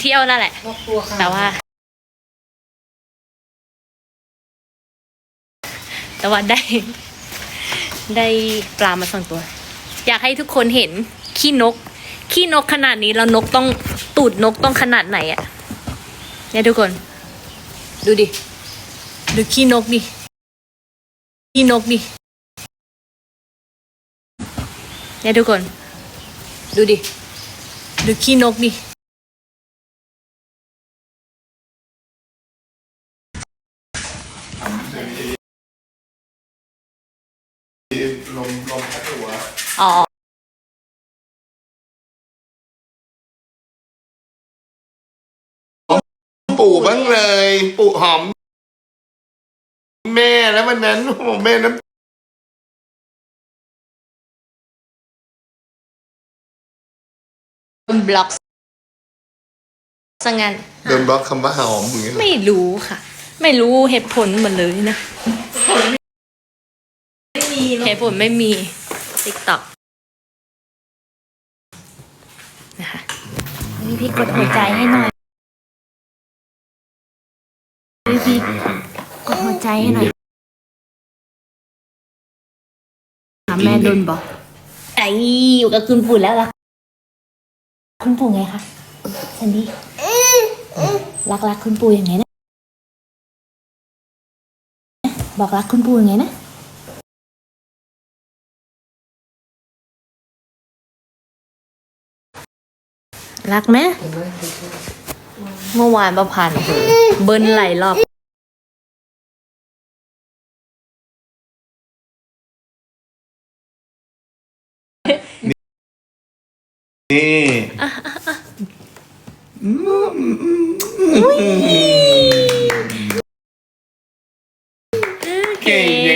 เที่ยวนั่นแหละนกตัวค่ะแต่ว่า แต่ว่าได้ ได้ปลามาสองตัว อยากให้ทุกคนเห็นขี้นก ขี้นกขนาดนี้แล้วนกต้องตูดนกต้องขนาดไหนอะเนี่ยทุกคน ดูดิ ดูขี้นกดิ ขี้นกดิ เนี่ยทุกคน ดูดิ ดูขี้นกดิ ลมลมพัดหัว อ๋อ ปู่บ้างเลย ปู่หอม แม่แล้ววันนั้นโอ้โหแม่น้โดนบล็อกซะงั้นำโดนบล็อกคำว่าหอมอย่างเงี้ยไม่รู้ค่ะ ไม่รู้เหตุผลหมดเลยนะไม่มีเหตุผลไม่มีติ๊กต็อกนะคะนี่พี่กดหัวใจให้หน่อย พี่พีกดหัวใจให้หน่อยถามแม่โดนบอกไอ้อยู่กับคุณปู่แล้วล่ะคุณปู่ไงคะสันดี้รักรักคุณปู่ยังไงนะบอกรักคุณปู่ยังไงนะรักไหม เมื่อวานประพันธ์เบิ้ลไหลายรอบนี่เก่งยังเล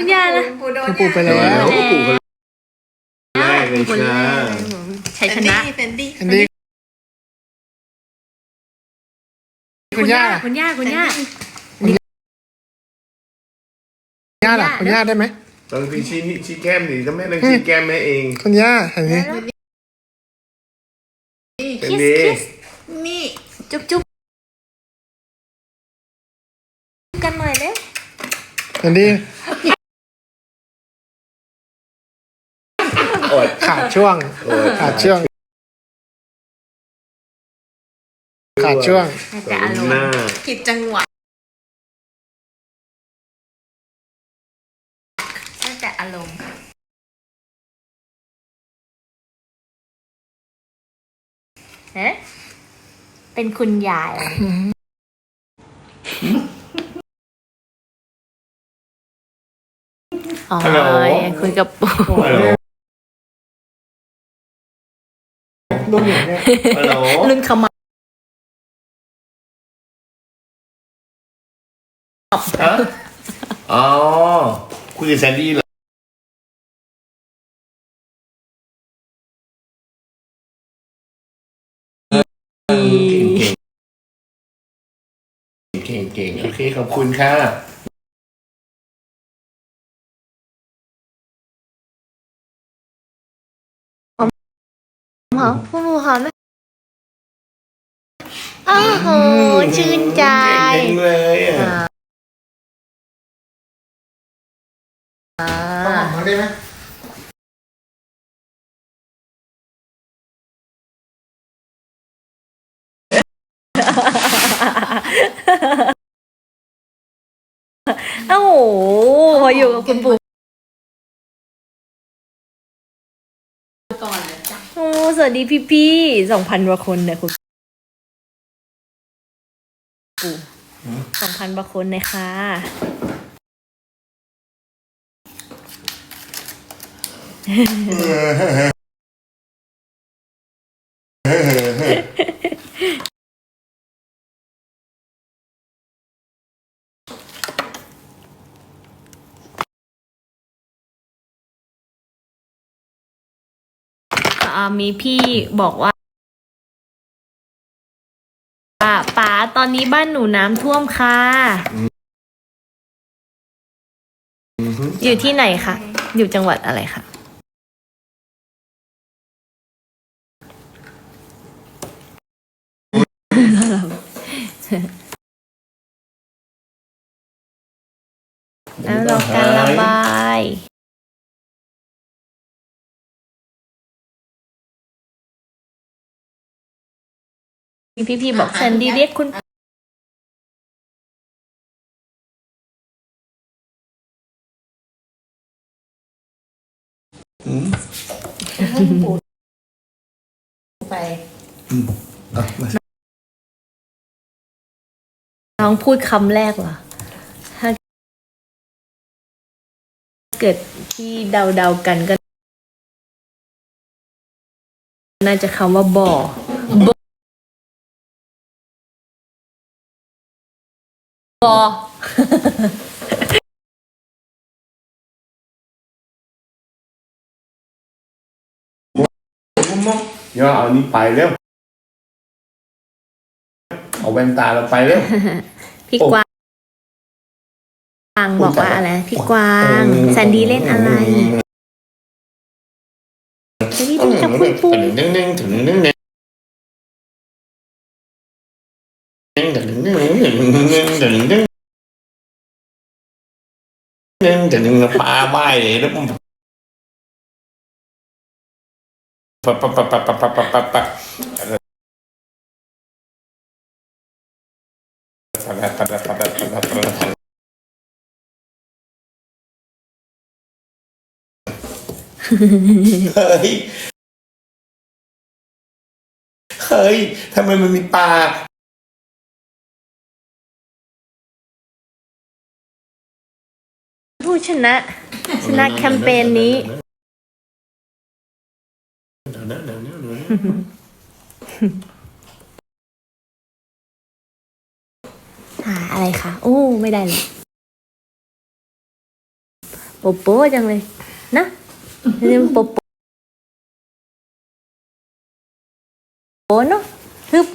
คุณย่าล่ะปูโดนคุณปู่ไปแล้แล้ววปู่คนแรกเลยคนแรค่ะกชัยชนะเซนดี้อันนี้คุณย่าคุณย่าคุณย่าย่าล่ะคุณย่าได้ไหมตอนพี่ชี้นี่ชี้แก้มนี่ต้องแม่ต้องชี้แก้มแม่เองคุณย่าอันนี้เป็นคิสดีคิสนี่จุ๊บจุ๊บกันหน่อยเร็วอันนี้ อดขาดช่วงโอ้ยขาดช่วง ขาดช่วง แต่อารมหน้าณ์ผิดจังหวะตั้งแต่อารมณ์เอ๊ะเป็นคุณยายอ๋อยังคุยกับปู่ ฮัลโหล รุ่นไหนเนี่ยฮัลโหลรุ่นเขามาฮะอ๋อคุยกับแซนดี้เหรอเก่งๆเก่งๆโอเคขอบคุณค่ะ อมไหมโอ้โห ชื่นใจ เก่งจังเลยอะอ่าต้องหอมเขาได้ไหมโอ้โห พออยู่กับคุณปู่ ก่อนเลยจ้ะโอ้สวัสดีพี่พี่สองพันกว่าคนเนี่ยคุณปู่สองพันกว่าคนเลยค่ะเฮ้ มีพี่บอกว่าป่าป๋าตอนนี้บ้านหนูน้ำท่วมค่ะฮึอยู่ที่ไหนคะ อยู่จังหวัดอะไรคะแล้วเราการระบาย พี่พี่ๆบอกแซนดี้เรียกคุณอืมไปอะมาน้องพูดคำแรกเหรอถ้าเกิดที่เดาๆกันก็ น่าจะคำว่าบ่อ บ่อมองย่อเอานี่ไปเร็ว เอาแว่นตาเราไปเร็ว พี่โอ้กวางบอกว่าอะไร พี่กวางแซนดี้เล่นอะไรแซนดี้เล่นกับคุณปูถึงนึ่งนึ่งถึงนึ่งนึ่งนึ่งถึง นึ่งถึงนึ่งนึ่งถึงนึ่งปลาไหวแล้วมันปะปะปะปะปะปะปะปะปะเฮ้ย เฮ้ยทำไมมันมีปลา ผู้ชนะชนะแคมเปญนี้ หาอะไรคะโอ้ไม่ได้เลยโปโป้จังเลย นะเรียกโปโป้โปเนาะฮึบ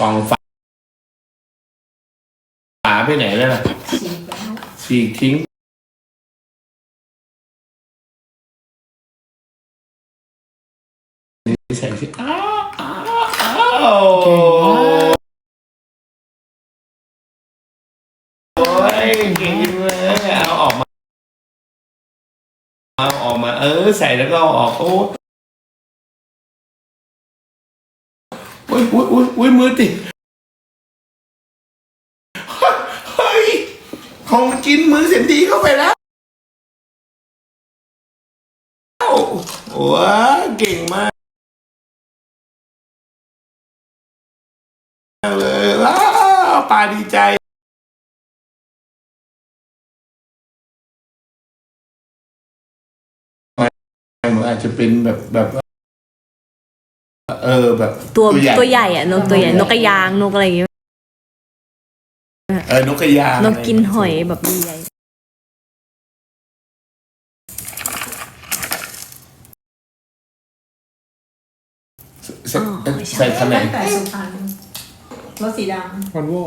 ต้องเอากองฝาฝาไปไหนแล้วล่ะฉีกแล้วฉีกทิ้งใส่สิอ้าวอ้าวอ้าวโอ้ยเก่งเลยเอาออกมาเอาออกมา เออ ใส่แล้วก็เอาออกโอ้ อุ้ยอุ้ยอุ้ยอุ้ยมือติดเฮ้ยของกินมือเสียดีเข้าไปแล้วว้าเก่งมากเลยว้าปลาดีใจมันอาจจะเป็นแบบแบบ เออแบบตัวใหญ่ตัวใหญ่อะนกตัวใหญ่นกกระยางนกอะไรอย่างเงี้ยเออนกกระยางนกกินหอยแบบใหญ่ใส่ใส่ขนาดตั้งแต่สุพรรณรถสีดวันโว่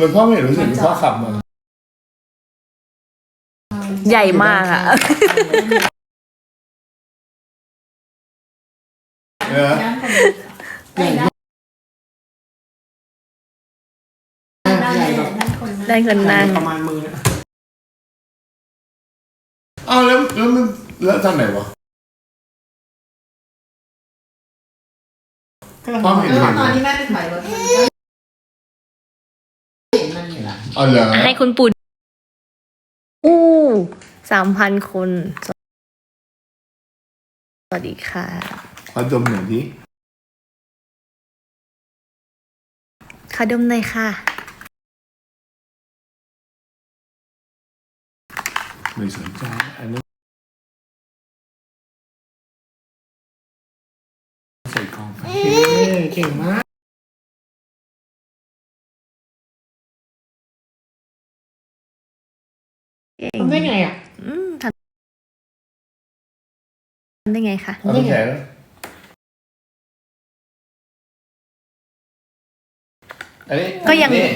มันพ่อไม่รู้สึกพ่อขับมาำใหญ่มากอะ เออด้านคนนี้ค่ะเอ้ยด้านด้านด้านคนนั้นได้คนนั่งประมาณมือเนี่ยอ้าวแล้วแล้วมันแล้วตอนไหนวะพ่อไม่เอเห็นอเห็นตอนที่แม่ไปถอยรถมันก็เห็นมันอยู่ละอ๋อเหรอให้คุณปู่อู้สามพันคน สวัสดีค่ะ ขอดมหน่อยดิขอดมหน่อยค่ะ ไม่สนใจอันนี้ใส่กล่องไปเฮ้ยเก่งมากเก่งทำได้ไงอะ อืมทำทำได้ไงคะ เอาไปแขน อันนี้ก็ยังนี่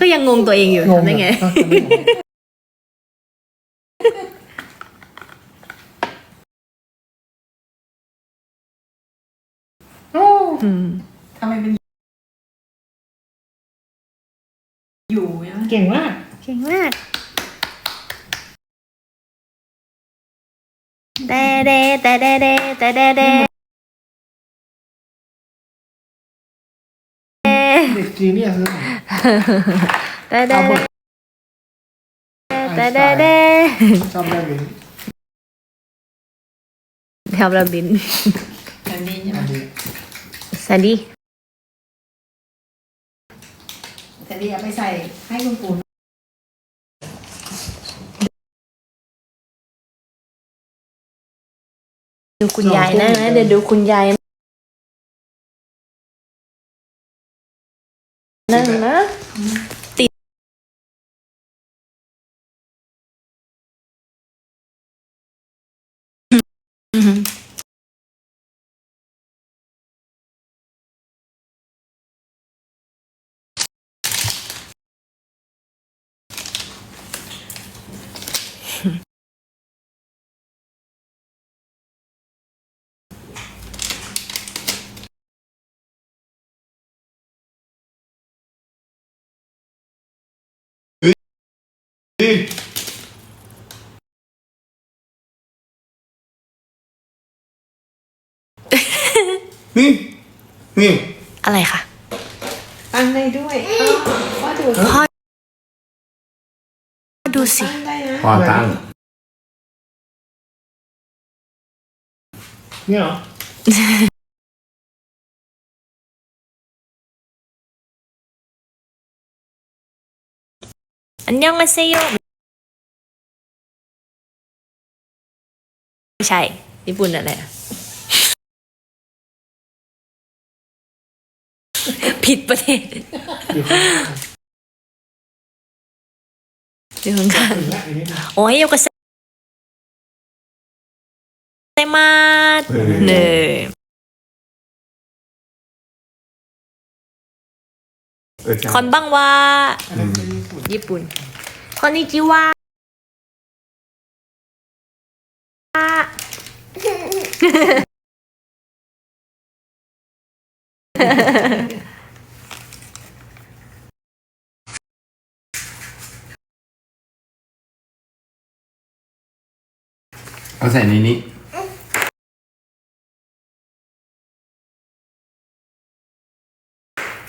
ก็ยังงงตัวเองอยู่งงทำได้ไงอะทำได้ไงโอ้อืมทำไมเป็นอยู่ใช่ไหมเก่งมากเก่งมากเดเดเดเดเดเดเด เดเด็กจีเนี่ยคือเดเดเดเดเดชอบได้บินแถวระบินอันนี้ใช่ไหมอันนี้แซนดี้แต่ดีเอาไปใส่ให้คุณปู่ดูคุณยายนะนะเดี๋ยวดูคุณยาย என்னங்கண்ணா นี่นี่ นี่ อะไรคะตั้งได้ด้วยว่าดูพ่อดูสิตั้งได้นะพอตั้งเนี่ย อันยองอาเซโไม่ใช่ ญี่ปุ่นอะไรผิดประเทศอยู่ข้างนโอ้ยโยกเซมาเนยคนบ้างว่า ญี่ปุ่นญี่ปุ่นคอนนิจิวะเอาใส่ในนี้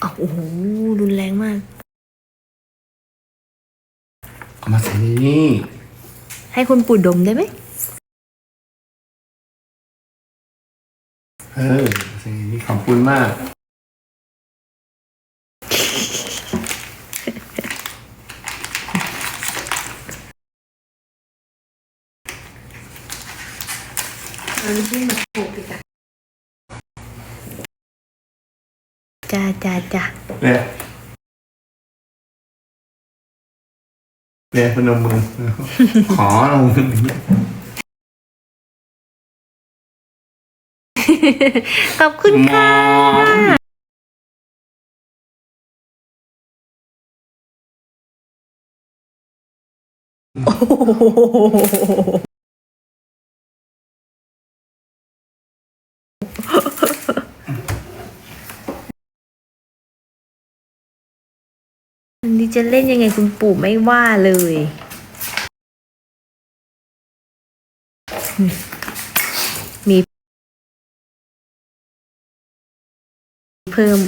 อ้าวโอ้โห รุนแรงมาก เอามาใส่ในนี้ให้คุณปู่ดมได้ไหมเออใส่ในนี้ขอบคุณมากอันนี้ที่มันปลูกอีกอะจ้าจ้าจ้า เนี่ย เนี่ยพนมมือ ขอลงอย่างนี้ขอบคุณมค่ะองโอ้โห นี้จะเล่นยังไงคุณปู่ไม่ว่าเลย มีเพิ่ม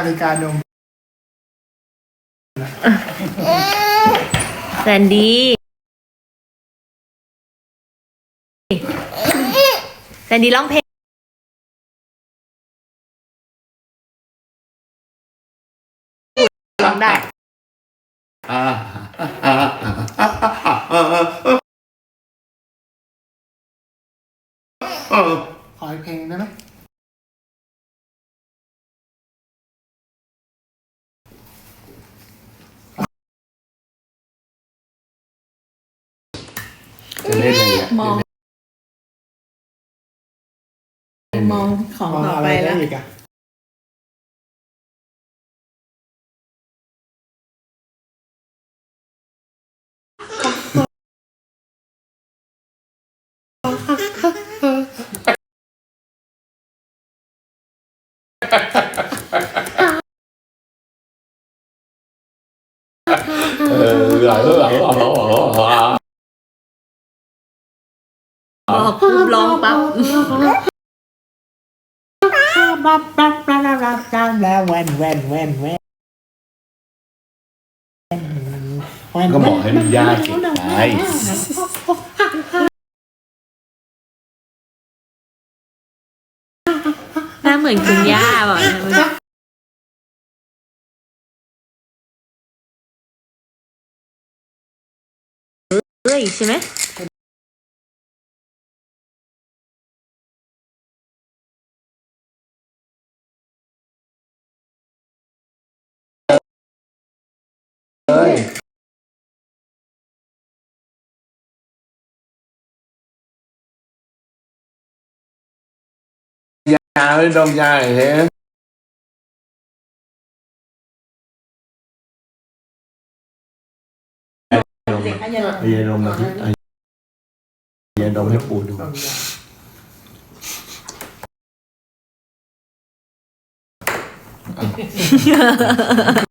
าฬิกานมแซนดี้แซนดี้ร้องเพลงร้องได้ขออีกเพลงได้ไหม จะเล่นอะไรอะมอง มองของต่อไปแล้ว อีกอะ บอกปุ๊บร้องปั๊บปั๊บปั๊บปั๊บปั๊บปั๊บปั๊บแล้วแว่นแว่นแว่นแว่นแว่นก็บอกให้มันยากสิไอ้หน้าเหมือนคุณย่าบอกนะเอ้ยใช่ไหม เฮ้ยยาไม่ดมยาเฮ้ยเด็กขยัน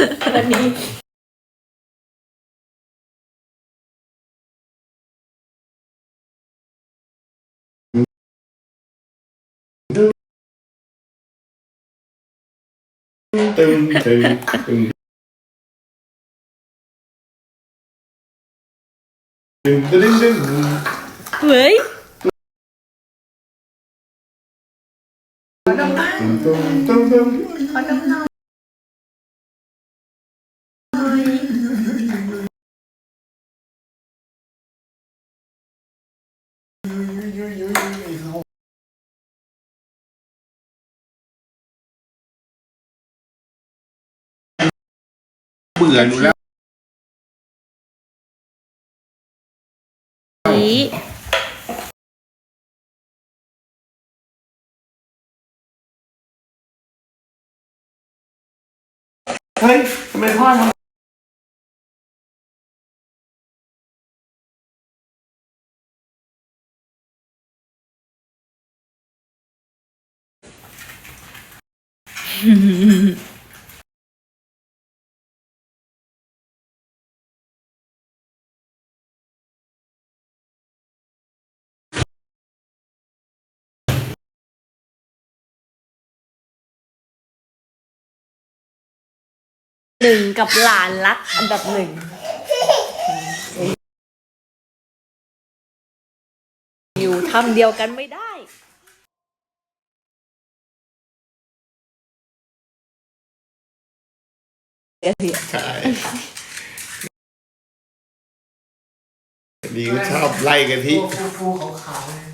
ไอ้ยาดมมาที่ไอ้ยาดมให้ปู่ดูวั หนูแล้วนี่เฮ้ยทำไมพ่อทำหนึ่งกับหลานรักอันดับหนึ่งอยู่ทำเดียวกันไม่ได้เดี๋ยวเดี๋ยวใช่ดีก็ชอบไล่กันที่ฟูฟูขาวๆเนี่ย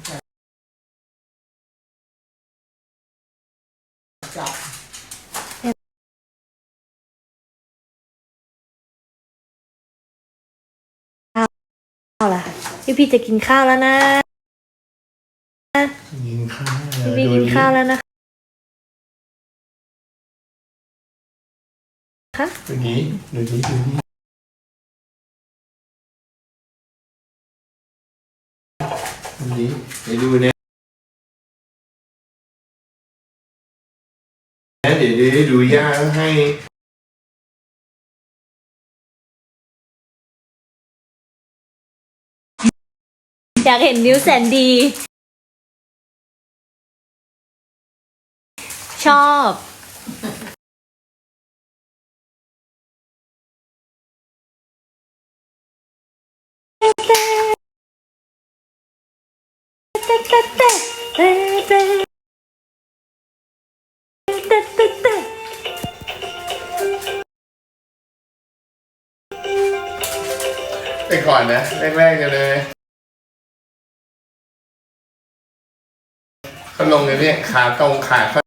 พี่พี่จะกินข้าวแล้วนะยิงข้าวพี่พี่กินข้าวแล้วนะคะดูนี้ดูนี้ดูนี้ดูนี้ไปดูนะเดี๋ยวเดี๋ยวดูย่าให้ากเห็นนิ้วแสนดี ชอบไอ้ก่อนนะแรกๆกันเลย ลงเลยเนี่ยขาตรงขาเขา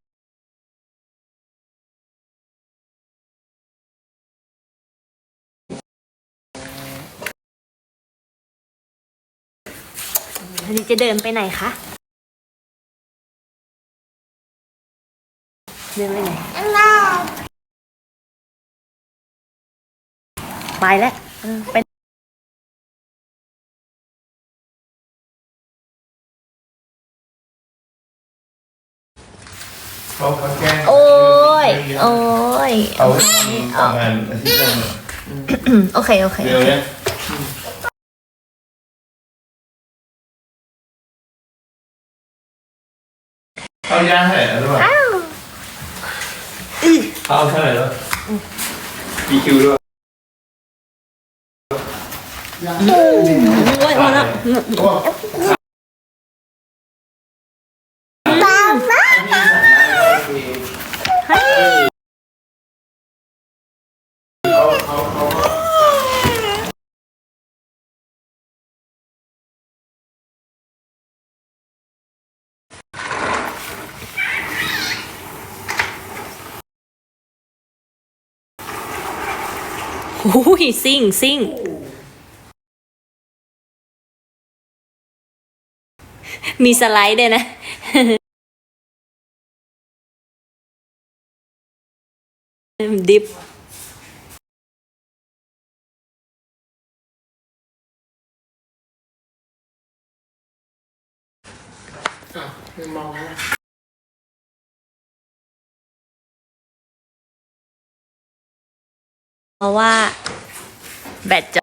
อันนี้จะเดินไปไหนคะ เดินไปไหน ไปแล้วเออไป เขาเขาแกล้งโอ้ย โอ้ย เอาประมาณอาทิตย์หนึงโอเค โอเคเดี๋ยวเนี่ยเอายาให้หรือเปล่าเอาเท่าไหร่แล้วมีคิวด้วยโอ้ยมาแล้วโอ้ ยซิ่งซิ่งมีสไลด์ด้วยนะ ดิฟมองแล้ เพราะว่าแบตจะ